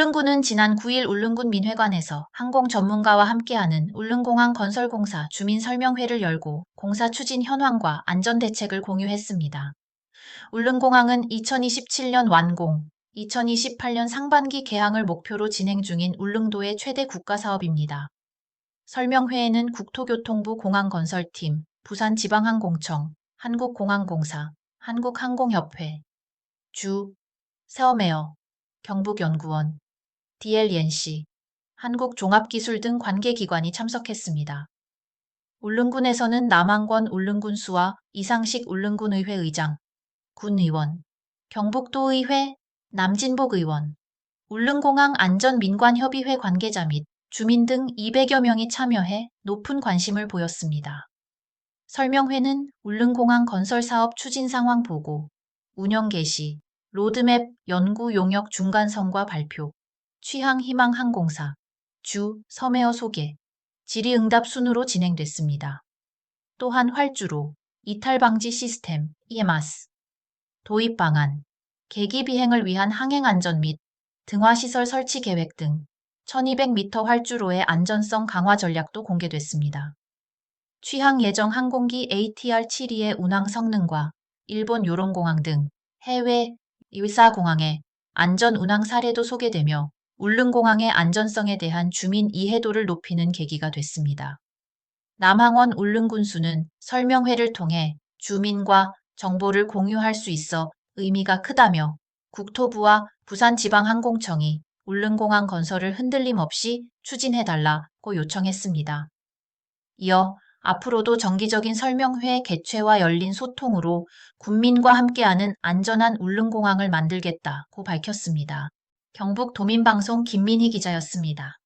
울릉군은 지난 9일 울릉군 민회관에서 항공 전문가와 함께하는 울릉공항 건설공사 주민설명회를 열고 공사 추진 현황과 안전대책을 공유했습니다. 울릉공항은 2027년 완공, 2028년 상반기 개항을 목표로 진행 중인 울릉도의 최대 국가사업입니다. 설명회에는 국토교통부 공항건설팀, 부산지방항공청, 한국공항공사, 한국항공협회, 주, 세어메어, 경북연구원, DLNC, 한국종합기술 등 관계기관이 참석했습니다. 울릉군에서는 남한권 울릉군수와 이상식 울릉군의회 의장, 군의원, 경북도의회, 남진복 의원, 울릉공항 안전민관협의회 관계자 및 주민 등 200여 명이 참여해 높은 관심을 보였습니다. 설명회는 울릉공항 건설 사업 추진 상황 보고, 운영 개시, 로드맵 연구 용역 중간 성과 발표, 취항 희망 항공사, 주 섬에어 소개, 질의응답 순으로 진행됐습니다. 또한 활주로, 이탈 방지 시스템, EMAS, 도입 방안, 계기 비행을 위한 항행 안전 및 등화시설 설치 계획 등 1200m 활주로의 안전성 강화 전략도 공개됐습니다. 취항 예정 항공기 ATR-72의 운항 성능과 일본 요론공항 등 해외 일사공항의 안전 운항 사례도 소개되며 울릉공항의 안전성에 대한 주민 이해도를 높이는 계기가 됐습니다. 남항원 울릉군수는 설명회를 통해 주민과 정보를 공유할 수 있어 의미가 크다며 국토부와 부산지방항공청이 울릉공항 건설을 흔들림 없이 추진해달라고 요청했습니다. 이어 앞으로도 정기적인 설명회 개최와 열린 소통으로 군민과 함께하는 안전한 울릉공항을 만들겠다고 밝혔습니다. 경북 도민방송 김민희 기자였습니다.